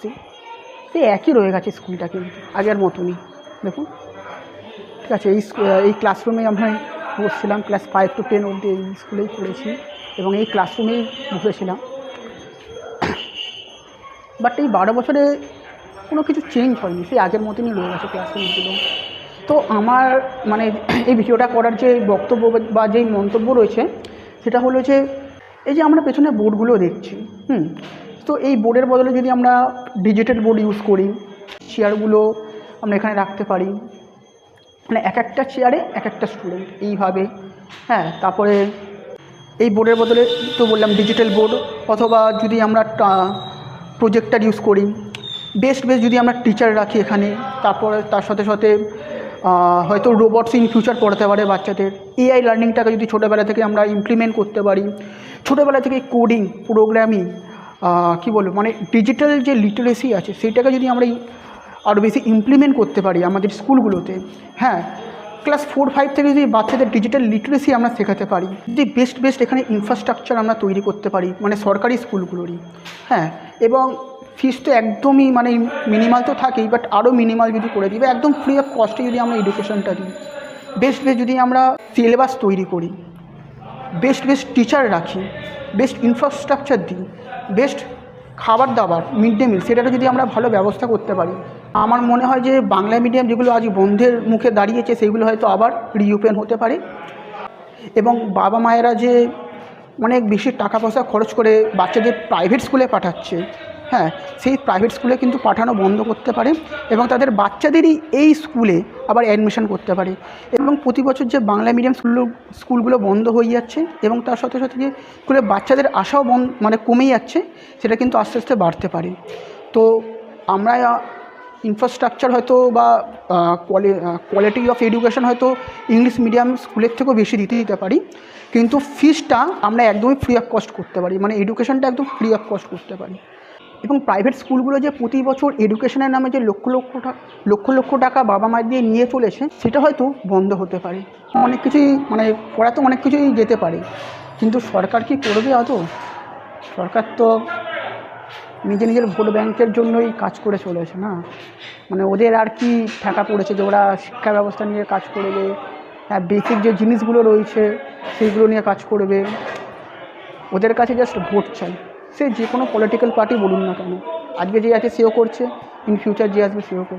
সে সেই একই রয়ে গেছে স্কুলটা কিন্তু, আগের মতনই। দেখুন, ঠিক আছে, এই এই ক্লাসরুমে আমরা বসছিলাম ক্লাস ফাইভ টু টেন অবধি এই স্কুলেই পড়েছি এবং এই ক্লাসরুমেই বসেছিলাম। বাট এই বারো বছরে কোনো কিছু চেঞ্জ হয়নি সেই আগের মতনই রয়ে গেছে ক্লাসরুমগুলো তো আমার মানে এই ভিডিওটা করার যে বক্তব্য বা যেই মন্তব্য রয়েছে, সেটা হলো যে, এই যে আমরা পেছনে বোর্ডগুলো দেখছি, হুম তো এই বোর্ডের বদলে যদি আমরা ডিজিটাল বোর্ড ইউজ করি চেয়ারগুলো আমরা এখানে রাখতে পারি। মানে এক একটা চেয়ারে এক একটা স্টুডেন্ট এইভাবে। হ্যাঁ তারপরে এই বোর্ডের বদলে তো বললাম ডিজিটাল বোর্ড অথবা যদি আমরা প্রজেক্টার ইউজ করি বেস্ট বেস্ট যদি আমরা টিচার রাখি এখানে, তারপরে তার সাথে সাথে হয়তো রোবটস ইন ফিউচার পড়াতে পারে বাচ্চাদের। এআই লার্নিংটাকে যদি ছোটোবেলা থেকে আমরা ইমপ্লিমেন্ট করতে পারি, ছোটোবেলা থেকে কোডিং প্রোগ্রামিং কী বলব মানে ডিজিটাল যে লিটারেসি আছে, সেইটাকে যদি আমরা আরও বেশি ইমপ্লিমেন্ট করতে পারি আমাদের স্কুলগুলোতে হ্যাঁ ক্লাস ফোর ফাইভ থেকে যদি বাচ্চাদের ডিজিটাল লিটারেসি আমরা শেখাতে পারি, যদি বেস্ট বেস্ট এখানে ইনফ্রাস্ট্রাকচার আমরা তৈরি করতে পারি মানে সরকারি স্কুলগুলোরই হ্যাঁ এবং ফিস তো একদমই মানে মিনিমাল তো থাকেই বাট আরও মিনিমাল যদি করে দিই, বা একদম ফ্রি অফ কস্টে যদি আমরা এডুকেশনটা দিই বেস্ট বেস্ট যদি আমরা সিলেবাস তৈরি করি বেস্ট বেস্ট টিচার রাখি বেস্ট ইনফ্রাস্ট্রাকচার দিই বেস্ট খাবার দাবার মিড ডে মিল সেটাটা যদি আমরা ভালো ব্যবস্থা করতে পারি। আমার মনে হয় যে বাংলা মিডিয়াম যেগুলো আজ বন্ধের মুখে দাঁড়িয়েছে, সেগুলো হয়তো আবার রিওপেন হতে পারে। এবং বাবা মায়েরা যে অনেক বেশি টাকা পয়সা খরচ করে বাচ্চাদের প্রাইভেট স্কুলে পাঠাচ্ছে। হ্যাঁ সেই প্রাইভেট স্কুলে কিন্তু পাঠানো বন্ধ করতে পারে এবং তাদের বাচ্চাদেরই এই স্কুলে আবার অ্যাডমিশন করতে পারে। এবং প্রতি বছর যে বাংলা মিডিয়াম স্কুলগুলো স্কুলগুলো বন্ধ হয়ে যাচ্ছে এবং তার সাথে সাথে যে স্কুলে বাচ্চাদের আশাও মানে কমে যাচ্ছে, সেটা কিন্তু আস্তে আস্তে বাড়তে পারে। তো আমরা ইনফ্রাস্ট্রাকচার হয়তো বা কোয়ালিটি অফ এডুকেশন হয়তো ইংলিশ মিডিয়াম স্কুলের থেকেও বেশি দিতে দিতে পারি। কিন্তু ফিসটা আমরা একদমই ফ্রি অফ কস্ট করতে পারি। মানে এডুকেশনটা একদম ফ্রি অফ কস্ট করতে পারি। এবং প্রাইভেট স্কুলগুলো যে প্রতি বছর এডুকেশনের নামে যে লক্ষ লক্ষ টাকা লক্ষ লক্ষ টাকা বাবা মায়ের দিয়ে নিয়ে চলেছে, সেটা হয়তো বন্ধ হতে পারে। অনেক কিছুই মানে করা তো অনেক কিছুই যেতে পারে। কিন্তু সরকার কি করবে আদৌ? সরকার তো নিজে নিজের ভোট ব্যাংকের জন্যই কাজ করে চলেছে না। মানে ওদের আর কি ঠেকা পড়েছে যে ওরা শিক্ষা ব্যবস্থা নিয়ে কাজ করবে হ্যাঁ বেসিক যে জিনিসগুলো রয়েছে সেইগুলো নিয়ে কাজ করবে। ওদের কাছে জাস্ট ভোট চাই। সে যে কোনো পলিটিক্যাল পার্টি বলুন না কেন, আজকে যে আছে সেও করছে ইন ফিউচার যে আসবে সেও করবে।